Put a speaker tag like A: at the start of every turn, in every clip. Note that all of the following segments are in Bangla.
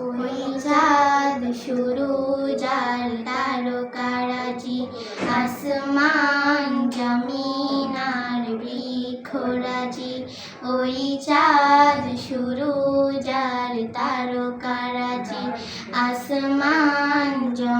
A: ওই চাঁদ শুরু জাল তারকারাজি আসমান জমিনার বৃক্ষরাজি। ওই চাঁদ শুরু জাল তারকারাজি আসমান জমিন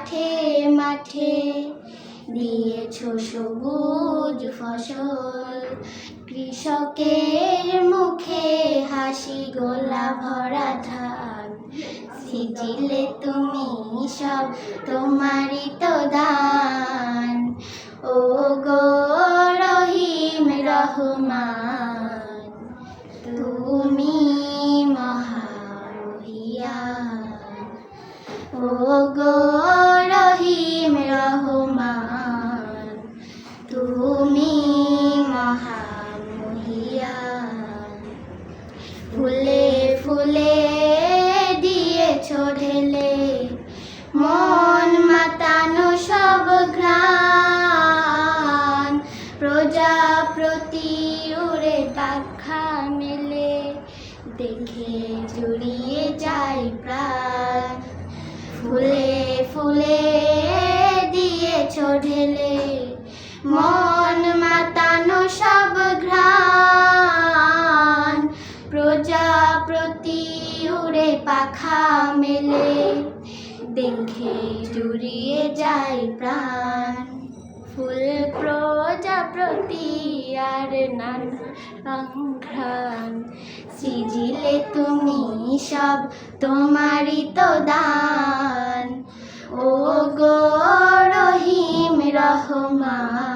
A: মাঠে মাঠে দিয়েছ সবুজ ফসল। কৃষকের মুখে হাসি, গোলা ভরা ধান। সিজিলে তুমি সব তোমারই তো দান। ও গো রহিম রহমান ঢেলে, মন মাতানো সব ঘ্রাণ। প্রজাপতি উড়ে পাখা মেলে, দেখে জুড়িয়ে যায় প্রাণ। ফুলে ফুলে দিয়েছ ঢেলে, মন মাতানো সব ঘ্রাণ। প্রজাপতি উড়ে পাখা মেলে দেখে জুড়িয়ে যায় প্রাণ। ফুল প্রজাপতি আর নানা সিজিলে তুমি সব, তোমারই তো দান। ও গো রহিম রহমান।